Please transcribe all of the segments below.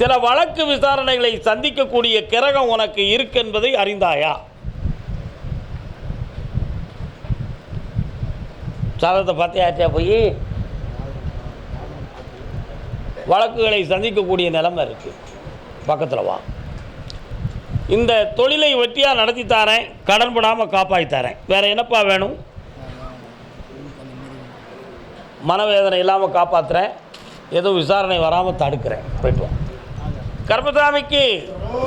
சில வழக்கு விசாரணைகளை சந்திக்கக்கூடிய கிரகம் உனக்கு இருக்கு என்பதை அறிந்தாயா? சாதத்தை பார்த்தியாச்சா போய்? வழக்குகளை சந்திக்கக்கூடிய நிலைமை இருக்குது பக்கத்தில் வா. இந்த தொழிலை வெட்டியாக நடத்தி தரேன் கடன் படாமல் காப்பாற்றி தரேன். வேறு என்னப்பா வேணும்? மனவேதனை இல்லாமல் காப்பாற்றுறேன் எதுவும் விசாரணை வராமல் தடுக்கிறேன். போய்ட்டு வா. கர்மசாமிக்கு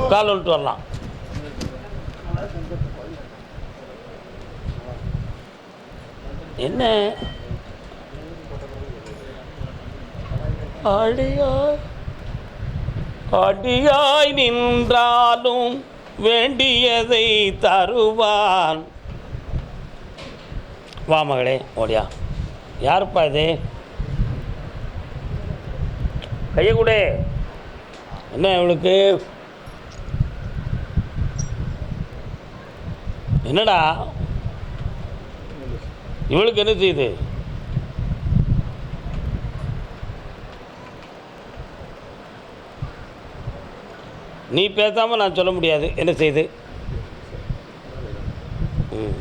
கால் விட்டு வரலாம். என்ன? அடியாய் அடியாய் நின்றாலும் வேண்டியதை தருவான். வா மகளே ஓடியா. யாருப்பா இது? கையை கூட. என்ன இவளுக்கு? என்னடா? இவளுக்கு என்ன செய்யுது நீ பேசாமல் நான் சொல்ல முடியாது. என்ன செய்யுது ம்.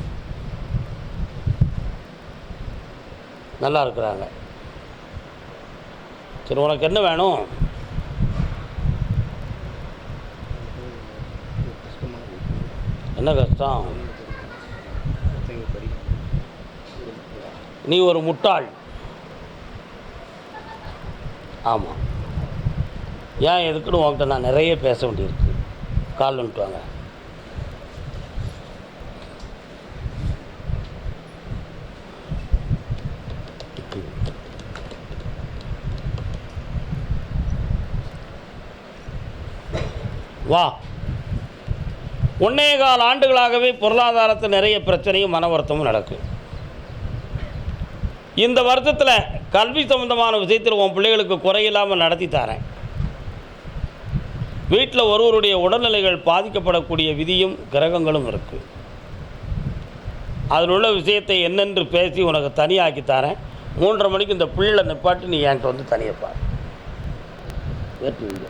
நல்லா இருக்கிறாங்க. சரி உனக்கு என்ன வேணும்? என்ன கஷ்டம்? நீ ஒரு முட்டாள். ஆமாம் ஏன் எதுக்குன்னு உங்கள்கிட்ட நான் நிறைய பேச வேண்டியிருக்கு. கால் வந்துட்டு வாங்க. வா. ஒன்னே கால் ஆண்டுகளாகவே பொருளாதாரத்தில் நிறைய பிரச்சனையும் மன வருத்தமும் நடக்கு. இந்த வருஷத்தில் கல்வி சம்பந்தமான விஷயத்தில் உன் பிள்ளைகளுக்கு குறையில்லாமல் நடத்தி தரேன். வீட்டில் ஒருவருடைய உடல்நிலைகள் பாதிக்கப்படக்கூடிய விதியும் கிரகங்களும் இருக்குது அதில் உள்ள விஷயத்தை என்னென்று பேசி உனக்கு தனியாக்கி தரேன். மூன்றரை மணிக்கு இந்த பிள்ளைகளை நிப்பாட்டி நீ என்கிட்ட வந்து தனியாக பாரு ஏற்றி வைங்க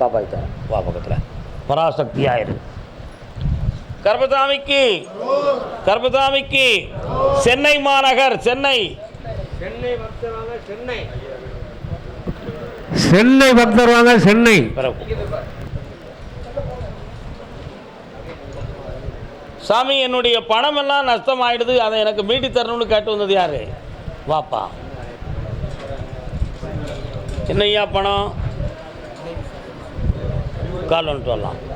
காப்பாற்றி தரேன். வா பக்கத்தில். பராசக்தி ஆயிரு கர்பசாமிக்கு கர்பசாமிக்கு சென்னை மாநகர் சென்னை. சென்னை சென்னை. சென்னை பக்தர் வாங்க சென்னை. பிறகு. சாமி என்னுடைய பணம் எல்லாம் நஷ்டமாயிடுது. அதை எனக்கு மீட்டி தரணும்னு கேட்டு வந்தது யாரு? வாப்பா. என்னய்யா பணம்? கால் வந்துட்டு வரலாம்.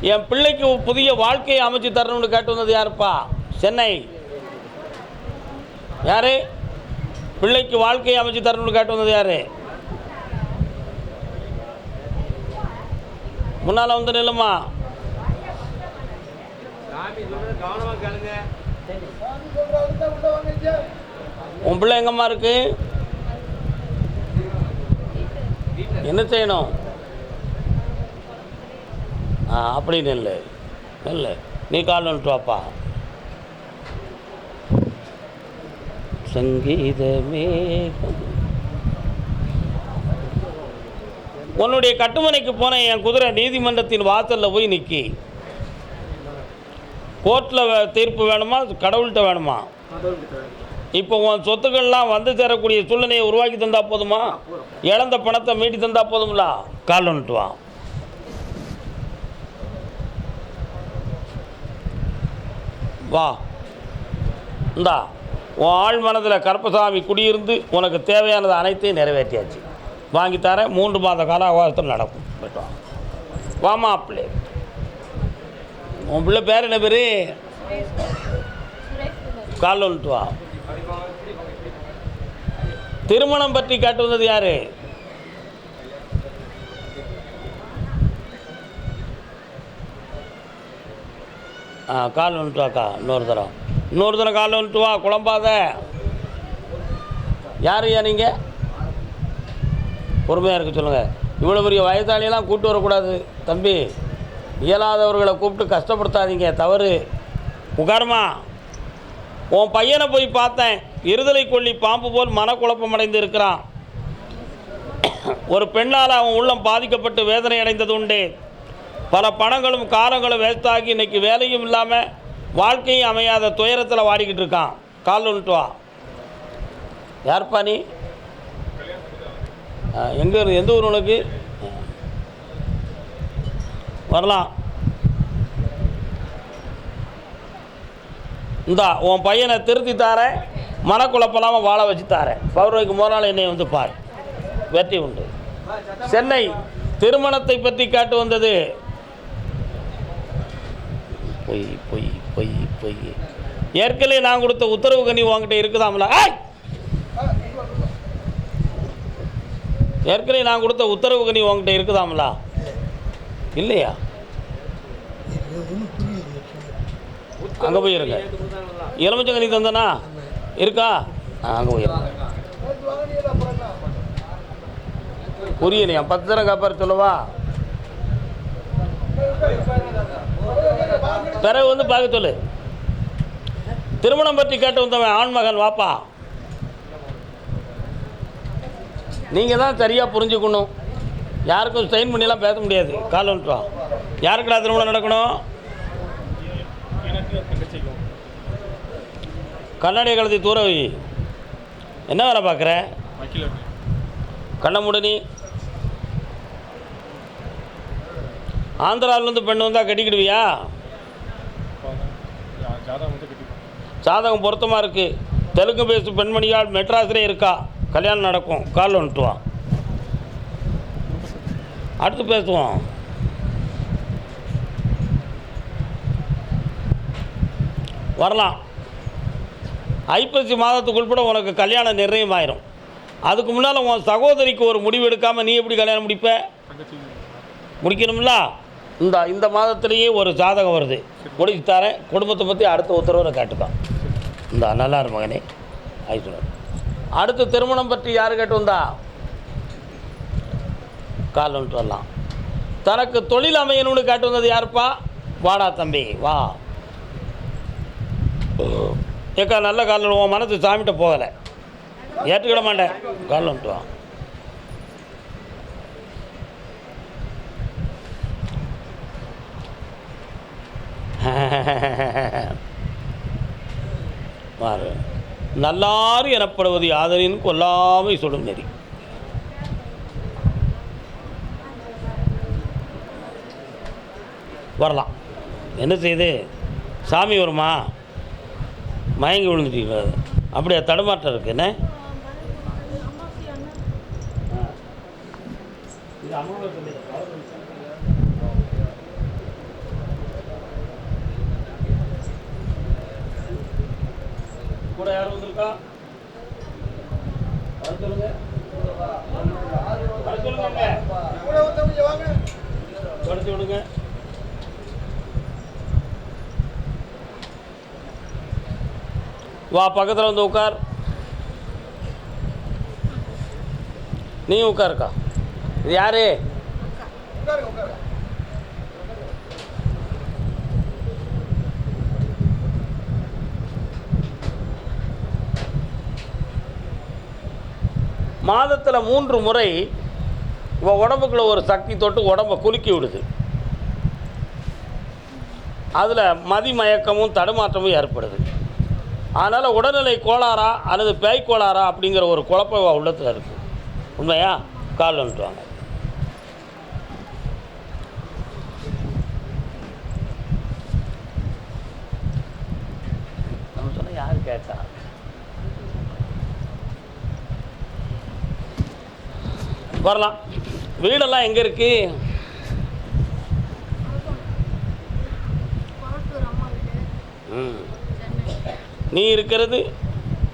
என் பிள்ளைக்கு புதிய வாழ்க்கையை அமைச்சு தரணும்னு கேட்டு வந்தது யாருப்பா? சென்னை. யாரு? பிள்ளைக்கு வாழ்க்கையை அமைச்சு தரணும்னு கேட்டு வந்தது யாரு? முன்னால் வந்து கேளுங்க. உன் பிள்ளை எங்கம்மா இருக்கு? என்ன செய்யணும்? அப்படின்னு இல்லை இல்லை நீ கால் வந்துட்டு வாப்பா. சங்கீதமே உன்னுடைய கட்டுமனைக்கு போன என் குதிரை நீதிமன்றத்தின் வாசலில் போய் நிற்கி கோர்ட்டில் தீர்ப்பு வேணுமா கடவுள்கிட்ட வேணுமா? இப்போ உன் சொத்துக்கள்லாம் வந்து சேரக்கூடிய சூழ்நிலையை உருவாக்கி தந்தால் போதுமா? இழந்த பணத்தை மீட்டி தந்தால் போதுங்களா கால் வந்துட்டு வா. இந்தா உன் ஆள் மனதில் கருப்பசாமி குடியிருந்து உனக்கு தேவையானது அனைத்தையும் நிறைவேற்றியாச்சு. வாங்கி தரேன் மூன்று மாத கால அவகாசத்தில் நடக்கும். போயிட்டு வா. வாமா பிள்ளை. உன் பிள்ளை பேர் என்ன பேர்? கால் வந்துட்டு வா. திருமணம் பற்றி கேட்டு வந்தது யாரு ஆ கால் வந்துட்டு வாக்கா இன்னொரு தரம். இன்னொரு தரம் கால் வந்துட்டு வா குழம்பாத யாருய்யா நீங்கள் பொறுமையாக இருக்க சொல்லுங்கள் இவ்வளோ பெரிய வயதாளியெல்லாம் கூப்பிட்டு வரக்கூடாது தம்பி. இயலாதவர்களை கூப்பிட்டு கஷ்டப்படுத்தாதீங்க. தவறு. உகாரமா உன் பையனை போய் பார்த்தேன். இருதலை கொள்ளி பாம்பு போல் மனக்குழப்பம் அடைந்து இருக்கிறான் ஒரு பெண்ணால் அவன் உள்ளம் பாதிக்கப்பட்டு வேதனை அடைந்தது உண்டு. பல பணங்களும் காலங்களும் வேஸ்ட்டாகி இன்றைக்கி வேலையும் இல்லாமல் வாழ்க்கையும் அமையாத துயரத்தில் வாடிக்கிட்டு இருக்கான். கால் ஒன்று வா. யார்ப்பா நீ? எங்கே எந்த ஊர் உனக்கு? வரலாம். இந்தா உன் பையனை திருத்தி தாரேன். மனக்குழப்பலாமல் வாழ வச்சு தாரேன். பௌர்ணமிக்கு முதல் நாள் என்னை வந்து பார். வெற்றி உண்டு. சென்னை திருமணத்தை பற்றி காட்டு வந்தது பொய் பொய் பொய் பொய். ஏற்கனவே நான் கொடுத்த உத்தரவு கனி உங்ககிட்ட இருக்குதாம்ல? ஏற்கனவே நான் கொடுத்த உத்தரவு கனி உங்ககிட்ட இருக்குதாம்ல? இல்லையா? அங்கே போயிருங்க. எலுமிச்சங்கனி தந்தனா? இருக்கா? அங்கே போயிருங்க. புரியலையா? பத்து தரம் காப்பார் சொல்லவா? பிறகு வந்து பார்க்க சொல்லு. திருமணம் பற்றி கேட்டு வந்தவன் ஆண்மகன் வாப்பா. நீங்கள் தான் சரியாக புரிஞ்சுக்கணும். யாருக்கும் சைன் பண்ணிலாம் பேச முடியாது. கால் வந்துட்டு வா. திருமணம் நடக்கணும்? கண்ணாடியை கலத்தி தூர வை. என்ன வேலை பார்க்குற? கண்ண ஆந்திராவிலேருந்து பெண் வந்தால் கட்டிக்கிடுவியா? ஜாதகம் பொருத்தமாக இருக்குது தெலுங்கு பேசு பெண்மணியால் மெட்ராஸ்லே இருக்கா? கல்யாணம் நடக்கும். காலில் வந்துட்டு வா. அடுத்து பேசுவோம். வரலாம். ஐப்பசி மாதத்துக்குள்பட உனக்கு கல்யாணம் நிர்ணயம் ஆயிரும். அதுக்கு முன்னால் உன் சகோதரிக்கு ஒரு முடிவு எடுக்காமல் நீ எப்படி கல்யாணம் முடிப்ப? முடிக்கணும்ல? இந்த இந்த மாதத்துலேயே ஒரு ஜாதகம் வருது. முடிச்சு தரேன். குடும்பத்தை பற்றி அடுத்த உத்தரவில் காட்டுதான் இந்த நல்லா மகனே. ஆயிட்டு அடுத்து திருமணம் பற்றி யார் கேட்டு வந்தா? கால் வந்துட்டு வரலாம். தனக்கு தொழில் அமையணும்னு கேட்டு வந்தது யாருப்பா? வாடா தம்பி. வா. ஏக்கா நல்ல காலில் உன் மனசு சாமிகிட்ட போகலை. ஏற்றுக்கிட மாட்டேன். காலில் வந்துட்டு பாரு. நல்லாறு எனப்படுவது யாதனின் கொல்லாமை சுடும் நெறி. வரலாம். என்ன செய்யுது சாமி வருமா? மயங்கி விழுந்துட்டீங்களா அப்படியே தடுமாற்றம் இருக்கு. என்ன? வந்திருக்கா வர சொல்லுங்க. வர விடுங்க. வா பக்கத்தில் வந்து உட்கார். நீ உட்காருக்கா. இது யாரு? மாதத்தில் மூன்று முறை இவன் உடம்புக்குள்ள ஒரு சக்தி தொட்டு உடம்பை குலுக்கி விடுது. அதில் மதிமயக்கமும் தடுமாற்றமும் ஏற்படுது. அதனால் உடல்நிலை கோளாறா அல்லது பேய் கோளாறா அப்படிங்கிற ஒரு குழப்பம் உள்ளத்தில் இருக்குது உண்மையா? கால் வந்துட்டு வாங்க நம்ம சொன்ன யார் கேட்டா வரலாம். வீடெல்லாம் எங்கே இருக்குது ம். நீ இருக்கிறது?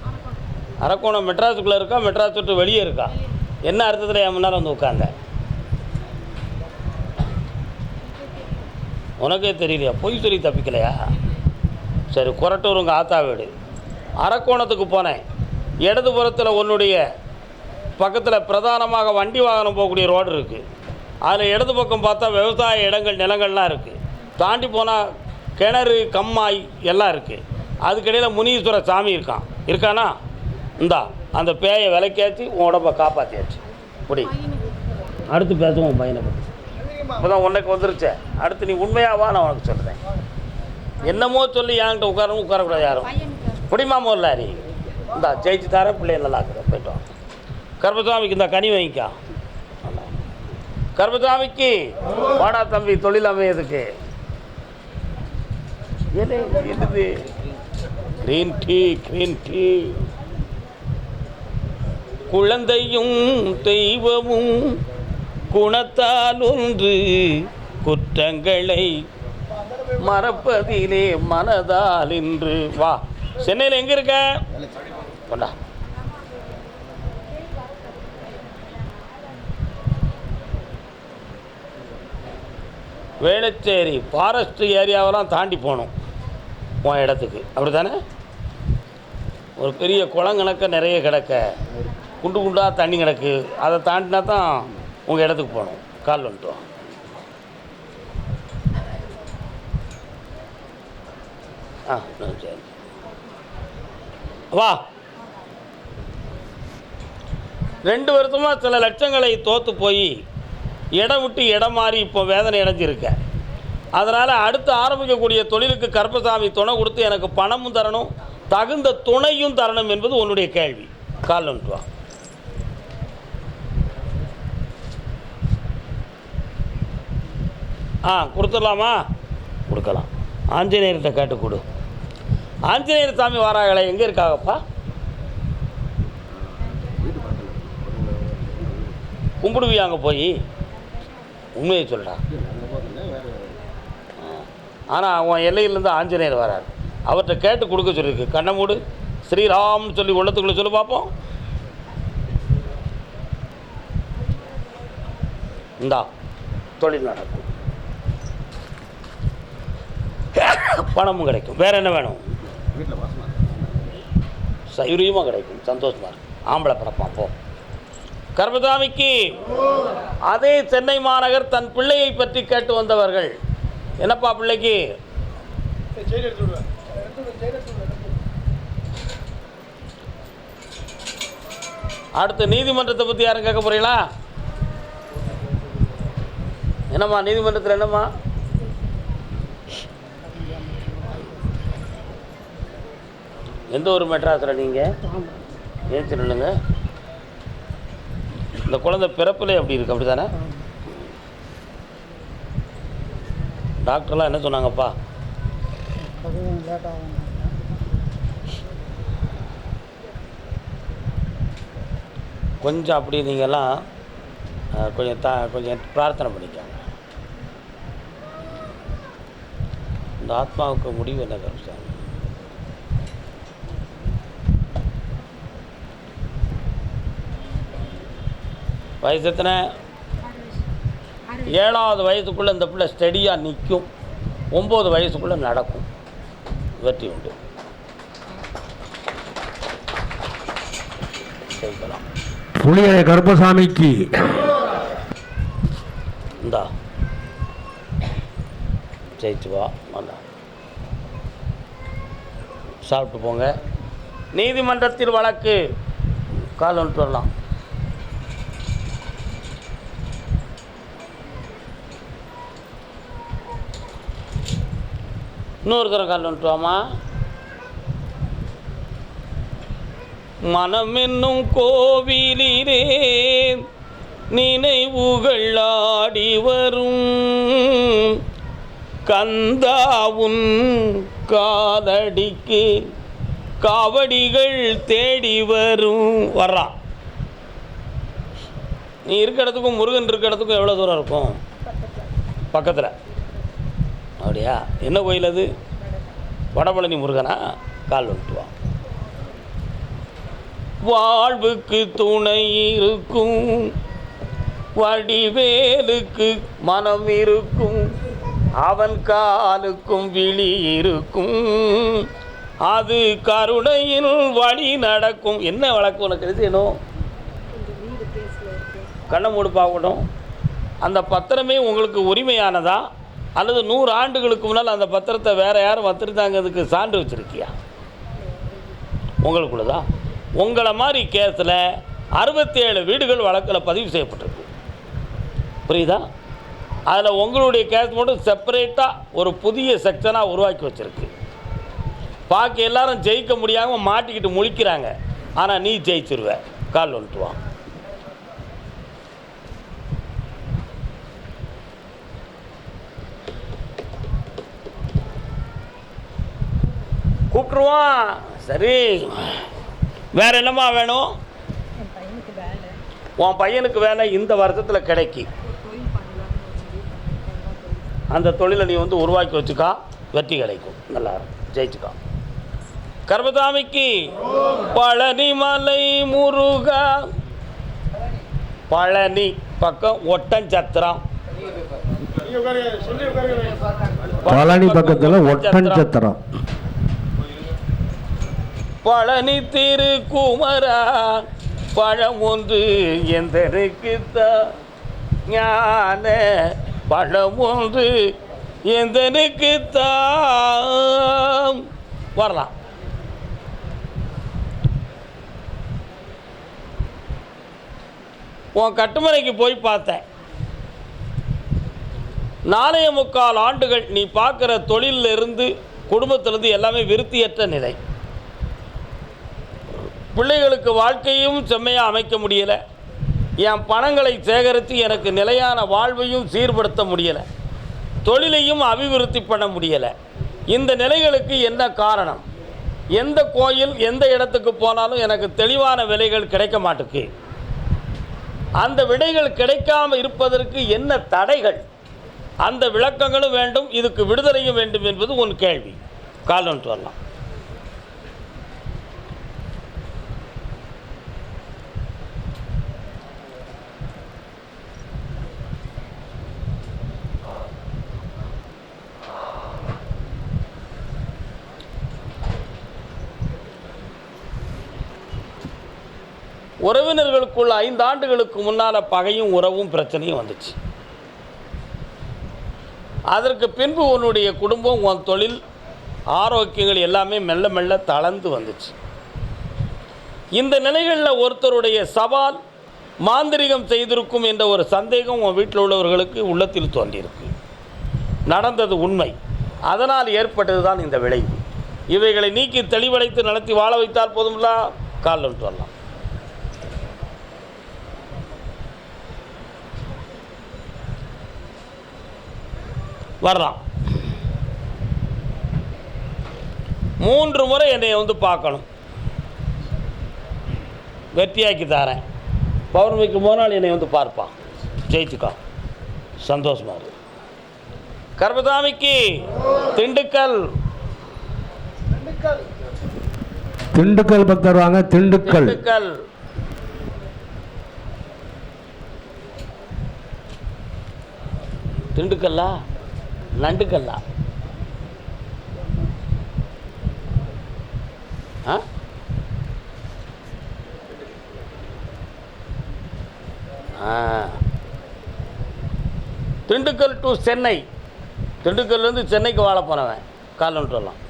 அரக்கோணம் அரக்கோணம் மெட்ராஸுக்குள்ளே இருக்கா? மெட்ராஸ் விட்டு வெளியே இருக்கா? என்ன அர்த்தத்தில் என் முன்னால் வந்து உட்காந்த உனக்கே தெரியலையா? பொய் சொல்லி தப்பிக்கலையா? சரி கொரட்டூர் உங்கள் ஆத்தா வீடு. அரக்கோணத்துக்கு போனேன். இடதுபுறத்தில் உன்னுடைய பக்கத்தில் பிரதானமாக வண்டி வாகனம் போகக்கூடிய ரோடு இருக்குது அதில் இடது பக்கம் பார்த்தா விவசாய இடங்கள் நிலங்கள்லாம் இருக்குது தாண்டி போனால் கிணறு கம்மாய் எல்லாம் இருக்குது அதுக்கிடையில் முனீஸ்வர சாமி இருக்கான் இருக்கானா? இந்தா அந்த பேயை விலைக்காச்சு உன் உடம்ப காப்பாற்றியாச்சு இப்படி அடுத்து பேசுவோம் உன் பையனை பற்றி இப்போதான் உன்னைக்கு வந்துருச்சே. அடுத்து நீ உண்மையாவா நான் உனக்கு சொல்கிறேன் என்னமோ சொல்லி என்கிட்ட உட்காரவும் உட்காரக்கூடாது யாரும். பிடிமாமோ குடிமா இந்தா ஜெயிச்சு தர பிள்ளைய நல்லா இருக்கிற போயிட்டு கர்மசாமிக்கு இந்த கனி வாங்கிக்கா. கர்மசாமிக்கு வாடா தம்பி தொழில் அமையதுக்கு என்னது? க்ரீன் டீ க்ரீன் டீ குழந்தையும் தெய்வமும் குணத்தால் ஒன்று குற்றங்களை மறப்பதிலே மனதால் இன்று. வா சென்னையில் எங்கே இருக்க? கொண்டா வேளச்சேரி ஃபாரஸ்ட் ஏரியாவெல்லாம் தாண்டி போகணும் உன் இடத்துக்கு. அப்படி தானே ஒரு பெரிய குளம் கணக்க நிறைய கிடக்க. குண்டு குண்டாக தண்ணி கிடக்கு. அதை தாண்டினா தான் உங்கள் இடத்துக்கு போகணும் கால் வந்துட்டோம். ஆ சரி. வா. ரெண்டு வருஷமாக சில லட்சங்களை தோற்று போய் இடம் விட்டு இடம் மாறி இப்போ வேதனை அடைஞ்சிருக்க. அதனால் அடுத்து ஆரம்பிக்கக்கூடிய தொழிலுக்கு கருப்பசாமி துணை கொடுத்து எனக்கு பணமும் தரணும் தகுந்த துணையும் தரணும் என்பது உன்னுடைய கேள்வி. கால் வந்துட்டு வா. ஆ கொடுத்துடலாமா? கொடுக்கலாம். ஆஞ்சநேயர்கிட்ட கேட்டு கொடு. ஆஞ்சநேயர் சாமி வாராங்களே எங்கே இருக்காங்கப்பா கும்பிடுவியா அங்கே போய்? உண்மையை சொல்லுடா ஆனால் உன் எல்லையிலேருந்து ஆஞ்சநேயர் வரார். அவர்கிட்ட கேட்டு கொடுக்க சொல்லியிருக்கு. கண்ணை மூடு. ஸ்ரீராம்னு சொல்லி உள்ளத்துக்குள்ளே சொல்லி பார்ப்போம் இந்தா தொழில் நடக்கும். பணமும் கிடைக்கும். வேற என்ன வேணும்? சௌரியமாக கிடைக்கும். சந்தோஷமா இருக்கும். ஆம்பளை படப்பான் போ கர்மதாமிக்கு அதே சென்னை மாநகர் தன் பிள்ளையை பற்றி கேட்டு வந்தவர்கள். என்னப்பா பிள்ளைக்கு? அடுத்து நீதிமன்றத்தை பற்றி யாரும் கேட்க போறீங்களா? என்னம்மா நீதிமன்றத்தில் என்னம்மா? எந்த ஒரு மெட்ராஸில் நீங்கள் ஏன் சொல்லுங்க? இந்த குழந்தை பிறப்பிலே அப்படி இருக்கு அப்படி தானே டாக்டர்லாம் என்ன சொன்னாங்கப்பா? கொஞ்சம் அப்படி நீங்கள்லாம் கொஞ்சம் த கொஞ்சம் பிரார்த்தனை பண்ணிக்காங்க. இந்த ஆத்மாவுக்கு முடிவு என்ன கருசாமி வயசு எத்தனை? ஏழாவது வயசுக்குள்ளே இந்த பிள்ளை ஸ்டெடியாக நிற்கும் ஒம்பது வயசுக்குள்ளே நடக்கும். வெற்றி உண்டு. புளிய கருப்பசாமிக்கு. இந்தா. ஜெயிச்சு வா. வந்தா சாப்பிட்டு போங்க. நீதிமன்றத்தில் வழக்கு. கால் வந்துட்டு வரலாம். இன்னொரு தரம் கால் வந்துட்டுவாமா மனம் என்னும் கோவிலிலே நினைவுகள் ஆடி வரும் கந்தாவுன் காதடிக்கு காவடிகள் தேடி வரும். வர்றான் நீ இருக்க இடத்துக்கும் முருகன் இருக்க இடத்துக்கும் எவ்வளோ தூரம் இருக்கும்? பக்கத்தில். அப்படியா? என்ன கோயில் அது? வடபழனி முருகனா? கால் வந்துட்டு வா. வாழ்வுக்கு துணை இருக்கும். வடிவேலுக்கு மனம் இருக்கும். அவன் காலுக்கும் விழி இருக்கும். அது கருணையில் வழி நடக்கும். என்ன வழக்கு உனக்கு எழுதணும் கண்ணை மூடு பார்க்கணும் அந்த பத்திரமே உங்களுக்கு உரிமையானதா? அல்லது நூறு ஆண்டுகளுக்கு முன்னால் அந்த பத்திரத்தை வேறு யாரும் வச்சுருந்தாங்கிறதுக்கு சான்று வச்சுருக்கியா? உங்களுக்குள்ள தான் உங்களை மாதிரி கேஸில் அறுபத்தேழு வீடுகள் வழக்கில் பதிவு செய்யப்பட்டிருக்கு. புரியுதா? அதில் உங்களுடைய கேஸ் மட்டும் செப்பரேட்டாக ஒரு புதிய செக்ஷனாக உருவாக்கி வச்சுருக்கு. பாக்கி எல்லாரும் ஜெயிக்க முடியாமல் மாட்டிக்கிட்டு முழிக்கிறாங்க. ஆனால் நீ ஜெயிச்சிருவ. கால் வந்துட்டு வா கூப்பிட்ருவான் சரி. வேற என்னம்மா வேணும்? உன் பையனுக்கு வேலை இந்த வருஷத்தில் கிடைக்கி. அந்த தொழிலை நீ வந்து உருவாக்கி வச்சுக்கா வெற்றி கிடைக்கும். நல்லா இருக்கும். ஜெயிச்சுக்கா. கர்மசாமிக்கு பழனி மலை முருகா. பழனி பக்கம் ஒட்டஞ்சத்திரம். பழனி பக்கத்தில் ஒட்டன் சத்திரம் பழனி திருக்குமரா பழம் ஒன்று எந்தனுக்குத்தா? ஞான பழம் ஒன்று எந்தனுக்குத்தான் வரலாம். உன் கட்டுமனைக்கு போய் பார்த்தேன். நாளைய முக்கால் ஆண்டுகள் நீ பார்க்குற தொழிலில் இருந்து எல்லாமே விருத்தியற்ற நிலை. பிள்ளைகளுக்கு வாழ்க்கையும் செம்மையாக அமைக்க முடியலை. என் பணங்களை சேகரித்து எனக்கு நிலையான வாழ்வையும் சீர்படுத்த முடியலை. தொழிலையும் அபிவிருத்தி பண்ண முடியலை. இந்த நிலைகளுக்கு என்ன காரணம்? எந்த கோயில் எந்த இடத்துக்கு போனாலும் எனக்கு தெளிவான விலைகள் கிடைக்க மாட்டுக்கு. அந்த விடைகள் கிடைக்காமல் இருப்பதற்கு என்ன தடைகள்? அந்த விளக்கங்களும் வேண்டும் இதுக்கு விடுதலையும் வேண்டும் என்பது உன் கேள்வி. கால் வரலாம். உறவினர்களுக்குள்ள ஐந்து ஆண்டுகளுக்கு முன்னால் பகையும் உறவும் பிரச்சனையும் வந்துச்சு. அதற்கு பின்பு உன்னுடைய குடும்பம் உன் தொழில் ஆரோக்கியங்கள் எல்லாமே மெல்ல மெல்ல தளர்ந்து வந்துச்சு. இந்த நிலைகளில் ஒருத்தருடைய சவால் மாந்திரிகம் செய்திருக்கும் என்ற ஒரு சந்தேகம் உன் வீட்டில் உள்ளவர்களுக்கு உள்ளத்தில் தோன்றியிருக்கு. நடந்தது உண்மை. அதனால் ஏற்பட்டது தான் இந்த விளைவு. இவைகளை நீக்கி தெளிவடைத்து நடத்தி வாழ வைத்தால் போதும்லா? கால் வந்துட்டு வரலாம். வரலாம். மூன்று முறை என்னை வந்து பார்க்கணும். வெற்றியாக்கி தரேன். பௌர்ணமிக்கு முன்னாள் என்னை வந்து பார்ப்பான். ஜெயிச்சுக்கா. சந்தோஷமா இருக்கு கர்மசாமிக்கு திண்டுக்கல். திண்டுக்கல் பக்தர் வாங்க திண்டுக்கல். திண்டுக்கல். திண்டுக்கல்லா? நண்டுக்கல்லா. ஆ? திண்டுக்கல் டு சென்னை. திண்டுக்கல்லேருந்து சென்னைக்கு வாழ போனவன் கால் வரலாம்.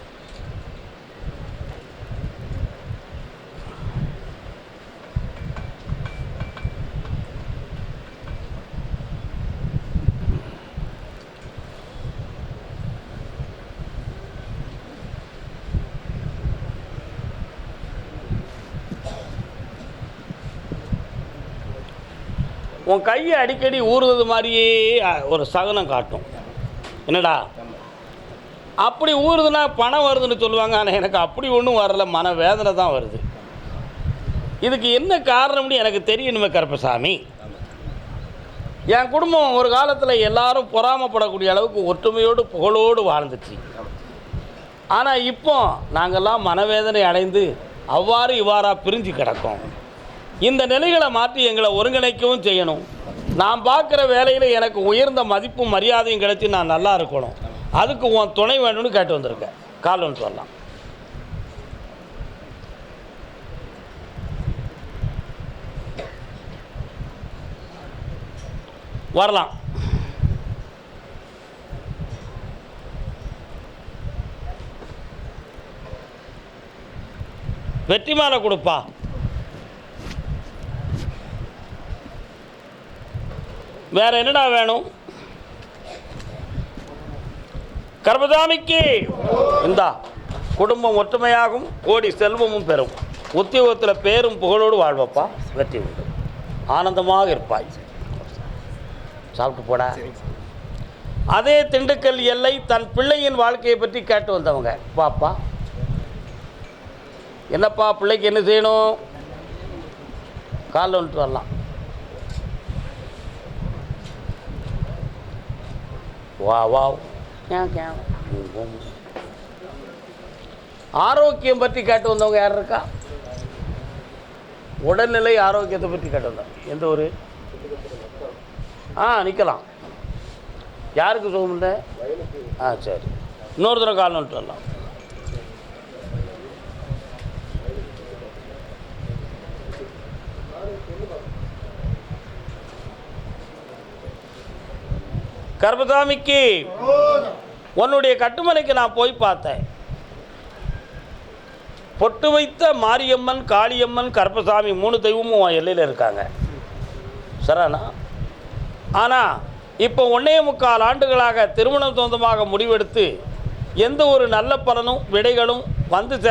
உன் கையை அடிக்கடி ஊறுறது மாதிரியே ஒரு சகனம் காட்டும். என்னடா? அப்படி ஊறுதுன்னா பணம் வருதுன்னு சொல்லுவாங்க ஆனால் எனக்கு அப்படி ஒன்றும் வரல மன வேதனை தான் வருது. இதுக்கு என்ன காரணம்னு எனக்கு தெரியணுமே கருப்பசாமி. என் குடும்பம் ஒரு காலத்தில் எல்லாரும் பொறாமப்படக்கூடிய அளவுக்கு ஒற்றுமையோடு புகழோடு வாழ்ந்துச்சு. ஆனால் இப்போ நாங்கள்லாம் மனவேதனை அடைந்து அவ்வாறு இவ்வாறாக பிரிஞ்சு கிடக்கோம். இந்த நிலைகளை மாற்றி எங்களை ஒருங்கிணைக்கவும் செய்யணும். நான் பார்க்குற வேலையில் எனக்கு உயர்ந்த மதிப்பும் மரியாதையும் கிடைச்சி நான் நல்லா இருக்கணும். அதுக்கு உன் துணை வேணும்னு கேட்டு வந்திருக்கேன். கால் சொல்லலாம். வரலாம். வெற்றி மாலை கொடுப்பா. வேற என்னடா வேணும்? கர்மதாமிக்கு இந்தா குடும்பம் ஒற்றுமையாகும் கோடி செல்வமும் பெறும். உத்தியோகத்தில் பேரும் புகழோடு வாழ்வப்பா வெற்றி உண்டு. ஆனந்தமாக இருப்பாய். சாப்பிட்டு போடா. அதே திண்டுக்கல் எல்லை தன் பிள்ளையின் வாழ்க்கையை பற்றி கேட்டு வந்தவங்க. பாப்பா. என்னப்பா பிள்ளைக்கு என்ன செய்யணும்? காலில் வந்துட்டு வரலாம். வா வா ஆரோக்கியம் பற்றி கேட்டு வந்தவங்க யார் இருக்கா? உடல்நிலை ஆரோக்கியத்தை பற்றி கேட்டு வந்தோம் எந்த ஊர்? ஆ நிற்கலாம் யாருக்கு சுகம் இல்லை? ஆ சரி. இன்னொரு தடவை கால் வந்துட்டு வரலாம். கர்பசாமிக்கு உன்னுடைய கட்டுமனைக்கு நான் போய் பார்த்தேன். பொட்டு வைத்த மாரியம்மன் காளியம்மன் கருப்பசாமி மூணு தெய்வமும் உன் எல்லையில் இருக்காங்க. சரானா ஆனால் இப்போ ஒன்றே முக்கால் ஆண்டுகளாக திருமணம் சொந்தமாக முடிவெடுத்து எந்த ஒரு நல்ல பலனும் விடைகளும் வந்து